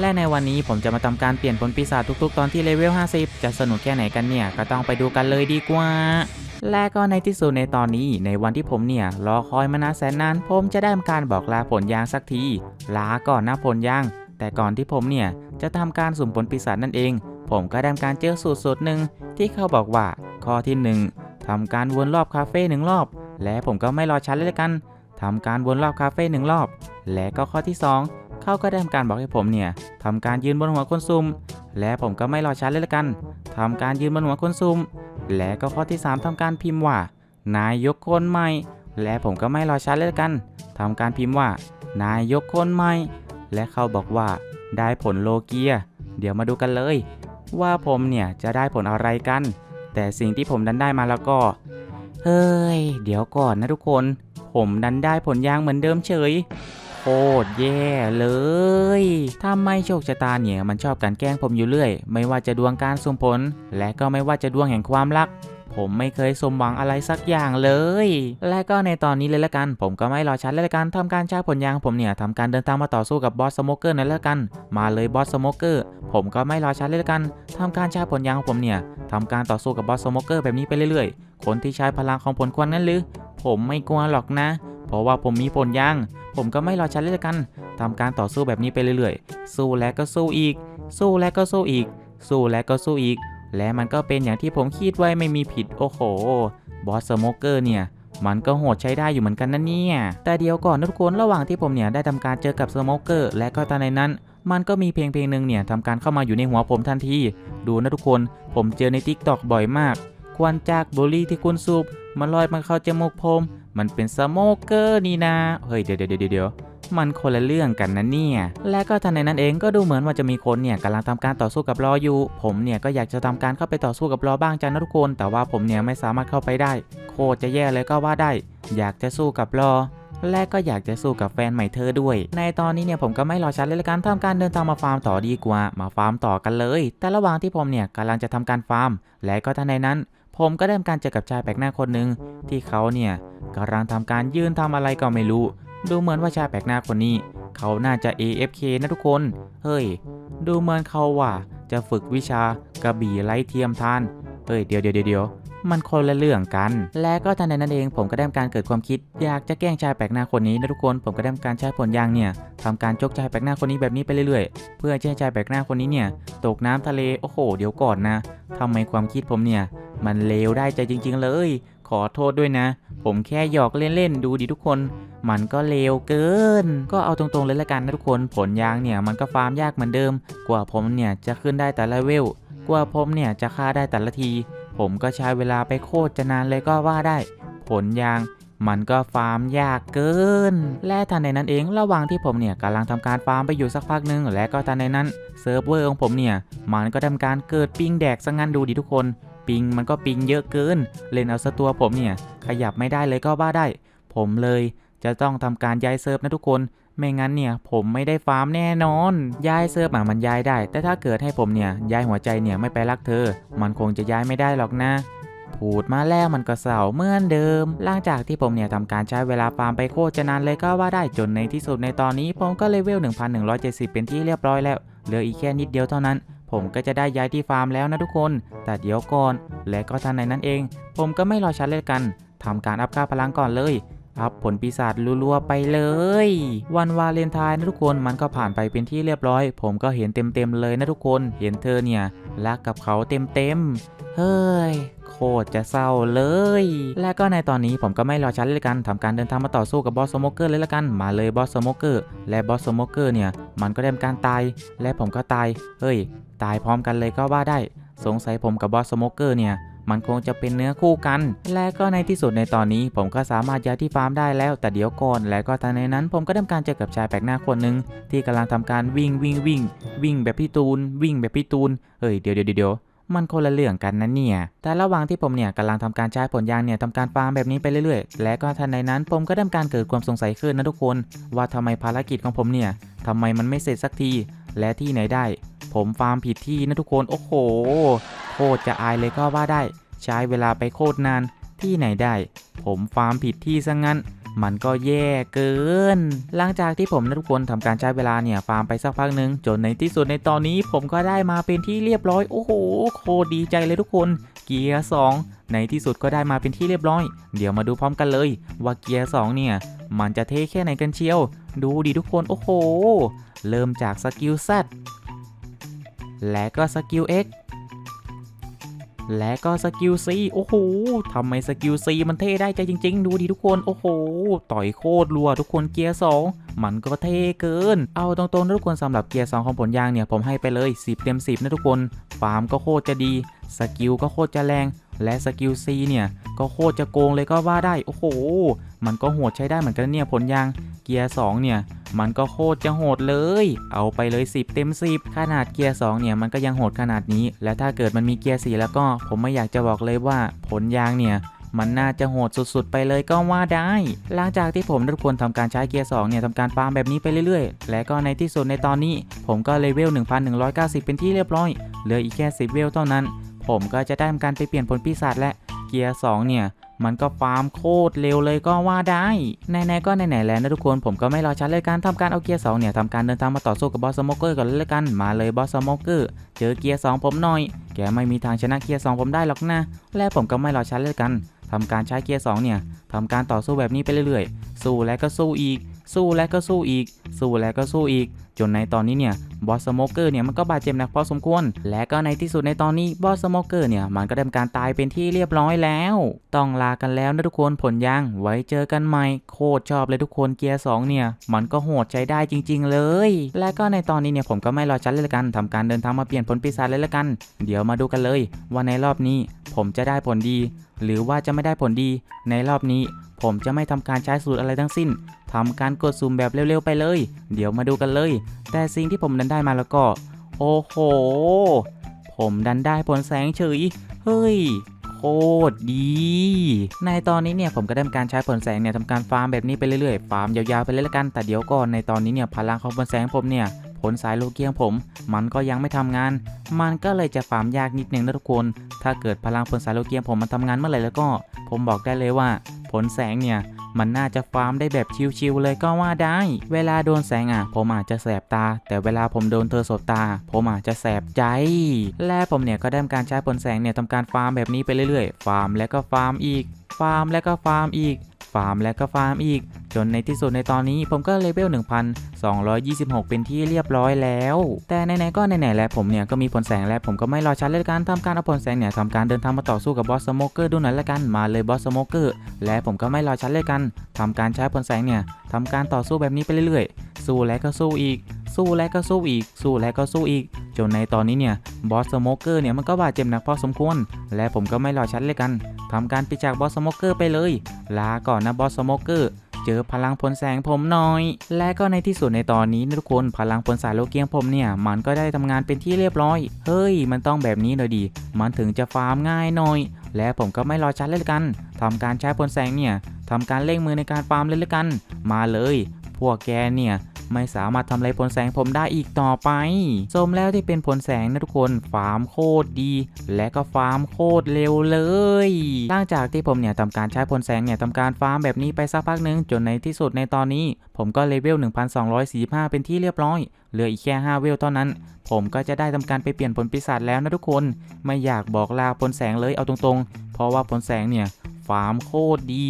และในวันนี้ผมจะมาทำการเปลี่ยนผลปีศาจทุกๆ ตอนที่เลเวล 50 จะสนุกแค่ไหนกันเนี่ย ก็ต้องไปดูกันเลยดีกว่า และก็ในที่สุดในตอนนี้ในวันที่ผมเนี่ย รอคอยมานานแสนนานผมจะได้ทำการบอกลาผลยางสักที ลาก่อนนะผลยาง แต่ก่อนที่ผมเนี่ย จะทำการสุ่มผลปีศาจนั่นเอง ผมก็ได้ทำการเจอสูตรสูตรหนึ่งที่เขาบอกว่าข้อที่หนึ่งทำการวนรอบคาเฟ่หนึ่งรอบ และผมก็ไม่รอช้าเลยกันทำการวนรอบคาเฟ่หนึ่งรอบ และก็ข้อที่สอง เขาก็ได้ทำการบอกให้ผมเนี่ยทำการยืนบนหัวคนซุ่มและผมก็ไม่รอช้าเลยละกันทำการยืนบนหัวคนซุ่มและก็ข้อที่สามทำการพิมพ์ว่า นายยกคนใหม่ และผมก็ไม่รอช้าเลยละกันทำการพิมพ์ว่า นายยกคนใหม่ และเขาบอกว่า ได้ผลโลเกีย เดี๋ยวมาดูกันเลย ว่าผมเนี่ยจะได้ผลอะไรกัน แต่สิ่งที่ผมดันได้มาแล้วก็เฮ้ย เดี๋ยวก่อนนะทุกคน ผมดันได้ผลยางเหมือนเดิมเฉย คตรแย่เลยถ้าไม่โชคชะตาเนี่ยมันชอบการแกล้งผมอยู่เรื่อย ไม่ว่าจะดวงการสมผล และก็ไม่ว่าจะดวงแห่งความรักผมไม่เคยสมหวังอะไรสักอย่างเลย และก็ในตอนนี้เลยละกัน ผมก็ไม่รอช้าเลยละกันทำการใช้ผลยางผมเนี่ยทำการเดินทางมาต่อสู้กับบอสสโมเกอร์นั่นละกัน มาเลยบอสสโมเกอร์ ผมก็ไม่รอช้าเลยละกันทำการใช้ผลยางของผมเนี่ยทำการต่อสู้กับบอสสโมเกอร์แบบนี้ไปเรื่อยๆ คนที่ใช้พลังของผลควันนั้นหรือ ผมไม่กลัวหรอกนะ เพราะว่าผมมีผลยางผมก็ไม่รอช้าเลยกันทำการต่อสู้แบบนี้ไปเรื่อยๆ สู้แล้วก็สู้อีก สู้แล้วก็สู้อีก สู้แล้วก็สู้อีก และมันก็เป็นอย่างที่ผมคิดไว้ไม่มีผิดโอ้โห บอสสโมเกอร์เนี่ยมันก็โหดใช้ได้อยู่เหมือนกันนะเนี่ย แต่เดี๋ยวก่อนนะทุกคนระหว่างที่ผมเนี่ยได้ทำการเจอกับสโมเกอร์และก็ตอนในนั้น มันก็มีเพลงเพลงหนึ่งเนี่ยทำการเข้ามาอยู่ในหัวผมทันที ดูนะทุกคน ผมเจอในทิกตอกบ่อยมาก ควันจากบุหรี่ที่คุณสูบมันลอยมาเข้าจมูกผม มันเป็นสโมเกอร์นี่นะเฮ้ยเดี๋ยวเดี๋ยวเดี๋ยวเดี๋ยวมันคนละเรื่องกันนะเนี่ย และก็ทันในนั้นเองก็ดูเหมือนว่าจะมีคนเนี่ยกำลังทำการต่อสู้กับรออยู่ ผมเนี่ยก็อยากจะทำการเข้าไปต่อสู้กับรอบ้างจ้านะทุกคน แต่ว่าผมเนี่ยไม่สามารถเข้าไปได้ โคตรจะแย่เลยก็ว่าได้ อยากจะสู้กับรอและก็อยากจะสู้กับแฟนใหม่เธอด้วย ในตอนนี้เนี่ยผมก็ไม่รอช้าเลยละกันทำการเดินทางมาฟาร์มต่อดีกว่า มาฟาร์มต่อกันเลย แต่ระหว่างที่ผมเนี่ยกำลังจะทำการฟาร์ม และก็ทันในนั้น ผมก็ได้ทำการเจอกับชายแปลกหน้าคนหนึ่งที่เขาเนี่ยกำลังทำการยืนทำอะไรก็ไม่รู้ ดูเหมือนว่าชายแปลกหน้าคนนี้ เขาน่าจะ AFK นะทุกคน เฮ้ย ดูเหมือนเขาว่าจะฝึกวิชากระบี่ไร้เทียมทาน เฮ้ยเดี๋ยวเดี๋ยวเดี๋ยว มันคนละเรื่องกัน และก็ทันใดนั้นเองผมก็ได้การเกิดความคิด อยากจะแกล้งชายแปลกหน้าคนนี้นะทุกคนผมก็ได้การใช้ผลยางเนี่ยทำการจกชายแปลกหน้าคนนี้แบบนี้ไปเรื่อยๆ เพื่อจะให้ชายแปลกหน้าคนนี้เนี่ยตกน้ำทะเลโอ้โห เดี๋ยวก่อนนะทำไมความคิดผมเนี่ย มันเลวได้ใจจริง ๆ เลย ขอโทษด้วยนะ ผมแค่หยอกเล่นๆดูดิทุกคน มันก็เลวเกิน ก็เอาตรงๆเลยละกันนะทุกคนผลยางเนี่ยมันก็ฟาร์มยากเหมือนเดิม กว่าผมเนี่ยจะขึ้นได้แต่ละเวลกว่าผมเนี่ยจะฆ่าได้แต่ละที ผมก็ใช้เวลาไปโคตรจะนานเลยก็ว่าได้ ผลยางมันก็ฟาร์มยากเกิน และทันในนั้นเองระหว่างที่ผมเนี่ยกำลังทำการฟาร์มไปอยู่สักพักหนึ่งและก็ทันในนั้นเซิร์ฟเวอร์ของผมเนี่ยมันก็ทำการเกิดปิงแดกซะงั้นดูดิทุกคน ปิงมันก็ปิงเยอะเกิน เล่นเอาซะตัวผมเนี่ยขยับไม่ได้เลยก็ว่าได้ ผมเลยจะต้องทำการย้ายเซิร์ฟนะทุกคน ไม่งั้นเนี่ยผมไม่ได้ฟาร์มแน่นอน ย้ายเซิร์ฟอะมันย้ายได้ แต่ถ้าเกิดให้ผมเนี่ยย้ายหัวใจเนี่ยไม่ไปรักเธอ มันคงจะย้ายไม่ได้หรอกนะพูดมาแล้วมันก็เศร้าเหมือนเดิม หลังจากที่ผมเนี่ยทำการใช้เวลาฟาร์มไปโคตรจะนานเลยก็ว่าได้จนในที่สุดในตอนนี้ ผมก็เลเวล 1170 เป็นที่เรียบร้อยแล้ว เหลืออีกแค่นิดเดียวเท่านั้น ผมก็จะได้ย้ายที่ฟาร์มแล้วนะทุกคน แต่เดี๋ยวก่อน และก็ทันในนั้นเอง ผมก็ไม่รอช้าเลยกันทำการอัพค่าพลังก่อนเลย อัพผลปีศาจรัวๆไปเลย วันวาเลนไทน์นะทุกคนมันก็ผ่านไปเป็นที่เรียบร้อย ผมก็เห็นเต็มๆเลยนะทุกคนเห็นเธอเนี่ยรักกับเขาเต็มๆเฮ้ยโคตรจะเศร้าเลย และก็ในตอนนี้ผมก็ไม่รอช้าเลยกันทำการเดินทางมาต่อสู้กับบอสสโมเกอร์เลยละกัน มาเลยบอสสโมเกอร์ และบอสสโมเกอร์เนี่ย มันก็ได้ทำการตาย และผมก็ตาย เฮ้ย ตายพร้อมกันเลยก็ว่าได้ สงสัยผมกับบอสสโมเกอร์เนี่ย มันคงจะเป็นเนื้อคู่กัน และก็ในที่สุดในตอนนี้ ผมก็สามารถย้ายที่ฟาร์มได้แล้ว แต่เดี๋ยวก่อน และก็ทันในนั้น ผมก็ทำการเจอกับชายแปลกหน้าคนหนึ่งที่กำลังทำการวิ่งวิ่งวิ่ง วิ่งแบบพี่ตูน วิ่งแบบพี่ตูน เฮ้ยเดี๋ยวเดี๋ยวเดี๋ยวมันคนละเรื่องกันนะเนี่ย แต่ระหว่างที่ผมเนี่ยกำลังทำการใช้ผลยางเนี่ยทำการฟาร์มแบบนี้ไปเรื่อยๆ และก็ทันในนั้นผมก็ได้ทำการเกิดความสงสัยขึ้นนะทุกคน ว่าทำไมภารกิจของผมเนี่ยทำไมมันไม่เสร็จสักที และที่ไหนได้ ผมฟาร์มผิดที่นะทุกคน โอ้โห โคตรจะอายเลยก็ว่าได้ ใช้เวลาไปโคตรนานที่ไหนได้ ผมฟาร์มผิดที่ซะงั้น มันก็แย่เกิน หลังจากที่ผมทุกคนทำการใช้เวลาเนี่ยฟาร์มไปสักพักหนึ่งจนในที่สุดในตอนนี้ผมก็ได้มาเป็นที่เรียบร้อยโอ้โหโคตรดีใจเลยทุกคนเกียร์2ในที่สุดก็ได้มาเป็นที่เรียบร้อย เดี๋ยวมาดูพร้อมกันเลย ว่าเกียร์2เนี่ย มันจะเท่แค่ไหนกันเชียว ดูดิทุกคนโอ้โห เริ่มจากสกิล Z และก็สกิล X และก็สกิล C โอ้โหทำไมสกิล C มันเท่ได้ใจจริง ๆ ดูดิทุกคน โอ้โห ต่อยโคตรรัวทุกคนเกียร์2มันก็เท่เกิน เอาตรงๆนะทุกคนสำหรับเกียร์2ของผลยางเนี่ย ผมให้ไปเลย 10 เต็ม 10 นะทุกคน ฟาร์มก็โคตรจะดี สกิลก็โคตรจะแรง และสกิล C เนี่ย ก็โคตรจะโกงเลยก็ว่าได้ โอ้โห มันก็โหดใช้ได้เหมือนกันเนี่ยผลยาง เกียร์2เนี่ยมันก็โคตรจะโหดเลย เอาไปเลย 10 เต็ม 10 ขนาดเกียร์2เนี่ยมันก็ยังโหดขนาดนี้ และถ้าเกิดมันมีเกียร์4แล้วก็ผมไม่อยากจะบอกเลยว่าผลยางเนี่ยมันน่าจะโหดสุดๆ ไปเลยก็ว่าได้ หลังจากที่ผมทุกคนทำการใช้เกียร์2เนี่ยทำการฟาร์มแบบนี้ไปเรื่อยๆ และก็ในที่สุดในตอนนี้ ผมก็เลเวล 1190 เป็นที่เรียบร้อย เหลืออีกแค่ 10 เวลเท่านั้น ผมก็จะได้ทำการไปเปลี่ยนผลปีศาจและเกียร์2เนี่ย มันก็ฟาร์มโคตรเร็วเลยก็ว่าได้ไหนๆก็ไหนๆแล้วนะทุกคนผมก็ไม่รอช้าเลยการทำการเอาเกียร์2เนี่ยทำการเดินทางมาต่อสู้กับบอสสโมเกอร์ก่อนเลยกันมาเลยบอสสโมเกอร์เจอเกียร์2ผมหน่อย แกไม่มีทางชนะเกียร์2ผมได้หรอกนะ และผมก็ไม่รอช้าเลยกันทำการใช้เกียร์2เนี่ยทำการต่อสู้แบบนี้ไปเรื่อยๆ สู้และก็สู้อีก สู้และก็สู้อีก สู้และก็สู้อีกจนในตอนนี้เนี่ยบอสสโมเกอร์เนี่ยมันก็บาดเจ็บหนักพอสมควร และก็ในที่สุดในตอนนี้บอสสโมเกอร์เนี่ยมันก็ได้ทำการตายเป็นที่เรียบร้อยแล้ว ต้องลากันแล้วนะทุกคนผลยังไว้เจอกันใหม่ โคตรชอบเลยทุกคนเกียร์2เนี่ย มันก็โหดใช้ได้จริง ๆ เลย และก็ในตอนนี้เนี่ยผมก็ไม่รอชัดเลยละกันทำการเดินทางมาเปลี่ยนผลปีศาจเลยละกัน เดี๋ยวมาดูกันเลยว่าในรอบนี้ผมจะได้ผลดี หรือว่าจะไม่ได้ผลดี ในรอบนี้ผมจะไม่ทำการใช้สูตรอะไรทั้งสิ้นทำการกดซูมแบบเร็วๆไปเลย เดี๋ยวมาดูกันเลยแต่สิ่งที่ผมดันได้มาแล้วก็ โอ้โห ผมดันได้ผลแสงเฉย เฮ้ยโคตรดี ในตอนนี้เนี่ยผมก็ได้ทำการใช้ผลแสงเนี่ยทำการฟาร์มแบบนี้ไปเรื่อยๆ ฟาร์มยาวๆไปเลยละกัน แต่เดี๋ยวก่อนในตอนนี้เนี่ยพลังของผลแสงผมเนี่ยผลสายโลเกียงผม มันก็ยังไม่ทำงาน มันก็เลยจะฟาร์มยากนิดนึงนะทุกคน ถ้าเกิดพลังผลสายโลเกียงผมมันทำงานเมื่อไหร่แล้วก็ ผมบอกได้เลยว่า ผลแสงเนี่ย มันน่าจะฟาร์มได้แบบชิวๆเลยก็ว่าได้ เวลาโดนแสงอะ ผมอาจจะแสบตา แต่เวลาผมโดนเธอสบตา ผมอาจจะแสบใจ และผมเนี่ยก็ได้ทำการใช้ผลแสงเนี่ยทำการฟาร์มแบบนี้ไปเรื่อยๆ ฟาร์มแล้วก็ฟาร์มอีก ฟาร์มแล้วก็ฟาร์มอีก ฟาร์มแล้วก็ฟาร์มอีก จนในที่สุดในตอนนี้ผมก็เลเวล1,226 เป็นที่เรียบร้อยแล้ว แต่ไหนๆก็ไหนๆแล้วผมเนี่ยก็มีผลแสงแล้วผมก็ไม่รอช้าเลยกันทำการเอาผลแสงเนี่ยทำการเดินทางมาต่อสู้กับบอสสโมเกอร์ดูหน่อยละกันมาเลยบอสสโมเกอร์และผมก็ไม่รอช้าเลยกันทำการใช้ผลแสงเนี่ยทำการต่อสู้แบบนี้ไปเรื่อยๆ สู้แล้วก็สู้อีก สู้แล้วก็สู้อีก สู้แล้วก็สู้อีก จนในตอนนี้เนี่ย บอสสโมเกอร์เนี่ยมันก็บาดเจ็บหนักพอสมควร และผมก็ไม่รอช้าเลยกันทำการปิดจากบอสสโมเกอร์ไปเลย ลาก่อนนะบอสสโมเกอร์ เจอพลังพลแสงผมหน่อย และก็ในที่สุดในตอนนี้นะทุกคนพลังพลสายโลเกียงผมเนี่ย มันก็ได้ทำงานเป็นที่เรียบร้อย เฮ้ย มันต้องแบบนี้หน่อยดี มันถึงจะฟาร์มง่ายหน่อย และผมก็ไม่รอช้าเลยกันทำการใช้พลแสงเนี่ยทำการเร่งมือในการฟาร์มเลยละกัน มาเลย วกแกเนี่ยไม่สามารถทำลายผลแสงผมได้อีกต่อไป สมแล้วที่เป็นผลแสงนะทุกคน ฟาร์มโคตรดี และก็ฟาร์มโคตรเร็วเลย หลังจากที่ผมเนี่ยทำการใช้ผลแสงเนี่ยทำการฟาร์มแบบนี้ไปสักพักหนึ่งจนในที่สุดในตอนนี้ ผมก็เลเวล 1245 เป็นที่เรียบร้อย เหลืออีกแค่ 5 เวลเท่านั้น ผมก็จะได้ทำการไปเปลี่ยนผลปีศาจแล้วนะทุกคน ไม่อยากบอกลาผลแสงเลยเอาตรงๆ เพราะว่าผลแสงเนี่ยฟาร์มโคตรดี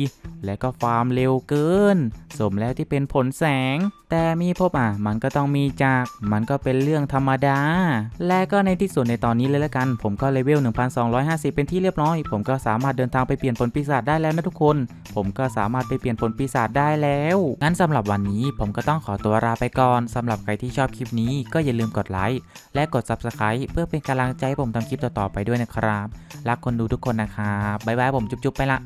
และก็ฟาร์มเร็วเกิน สมแล้วที่เป็นผลแสง แต่มีพบอะ มันก็ต้องมีจาก มันก็เป็นเรื่องธรรมดา และก็ในที่สุดในตอนนี้เลยละกัน ผมก็เลเวล 1250 เป็นที่เรียบร้อย ผมก็สามารถเดินทางไปเปลี่ยนผลปีศาจได้แล้วนะทุกคน ผมก็สามารถไปเปลี่ยนผลปีศาจได้แล้ว งั้นสำหรับวันนี้ผมก็ต้องขอตัวลาไปก่อนสำหรับใครที่ชอบคลิปนี้ก็อย่าลืมกดไลค์และกด Subscribe เพื่อเป็นกำลังใจให้ผมทำคลิปต่อๆไปด้วยนะครับ รักคนดูทุกคนนะครับบ๊ายบายผมจุ๊บๆไปละ